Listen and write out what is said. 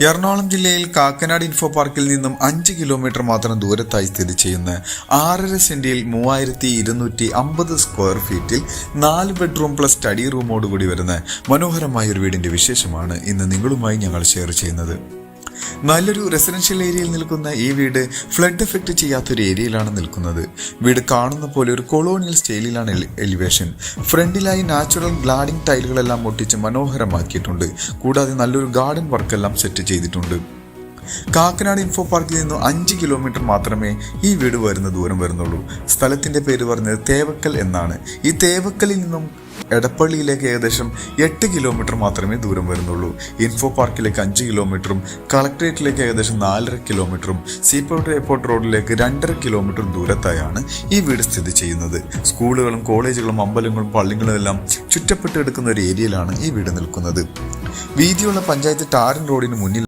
എറണാകുളം ജില്ലയിൽ കാക്കനാട് ഇൻഫോ പാർക്കിൽ നിന്നും അഞ്ച് കിലോമീറ്റർ മാത്രം ദൂരത്തായി സ്ഥിതി ചെയ്യുന്ന ആറര സെന്റിൽ മൂവായിരത്തി ഇരുന്നൂറ്റി അമ്പത് സ്ക്വയർ ഫീറ്റിൽ നാല് ബെഡ്റൂം പ്ലസ് സ്റ്റഡി റൂമോടുകൂടി വരുന്ന മനോഹരമായ ഒരു വീടിന്റെ വിശേഷമാണ് ഇന്ന് നിങ്ങളുമായി ഞങ്ങൾ ഷെയർ ചെയ്യുന്നത്. നല്ലൊരു റെസിഡൻഷ്യൽ ഏരിയയിൽ നിൽക്കുന്ന ഈ വീട് ഫ്ലഡ് എഫക്റ്റ് ചെയ്യാത്തൊരു ഏരിയയിലാണ് നിൽക്കുന്നത്. വീട് കാണുന്ന പോലെ ഒരു കൊളോണിയൽ സ്റ്റൈലിലാണ് എലിവേഷൻ ഫ്രണ്ടിലായി നാച്ചുറൽ ഗ്ലാഡിംഗ് ടൈലുകളെല്ലാം ഒട്ടിച്ച് മനോഹരമാക്കിയിട്ടുണ്ട്. കൂടാതെ നല്ലൊരു ഗാർഡൻ വർക്കെല്ലാം സെറ്റ് ചെയ്തിട്ടുണ്ട്. കാക്കനാട് ഇൻഫോ പാർക്കിൽ നിന്നും അഞ്ച് കിലോമീറ്റർ മാത്രമേ ഈ വീട് വരുന്ന ദൂരം വരുന്നുള്ളൂ. സ്ഥലത്തിന്റെ പേര് പറഞ്ഞത് തേവക്കൽ എന്നാണ്. ഈ തേവക്കലിൽ നിന്നും എടപ്പള്ളിയിലേക്ക് ഏകദേശം എട്ട് കിലോമീറ്റർ മാത്രമേ ദൂരം വരുന്നുള്ളൂ. ഇൻഫോ പാർക്കിലേക്ക് അഞ്ച് കിലോമീറ്ററും കളക്ടറേറ്റിലേക്ക് ഏകദേശം നാലര കിലോമീറ്ററും സീപോർട്ട് എയർപോർട്ട് റോഡിലേക്ക് രണ്ടര കിലോമീറ്റർ ദൂരത്തായാണ് ഈ വീട് സ്ഥിതി ചെയ്യുന്നത്. സ്കൂളുകളും കോളേജുകളും അമ്പലങ്ങളും പള്ളികളും എല്ലാം ചുറ്റപ്പെട്ട് എടുക്കുന്ന ഒരു ഏരിയയിലാണ് ഈ വീട് നിൽക്കുന്നത്. വീതിയുള്ള പഞ്ചായത്ത് ടാറിൻ റോഡിന് മുന്നിൽ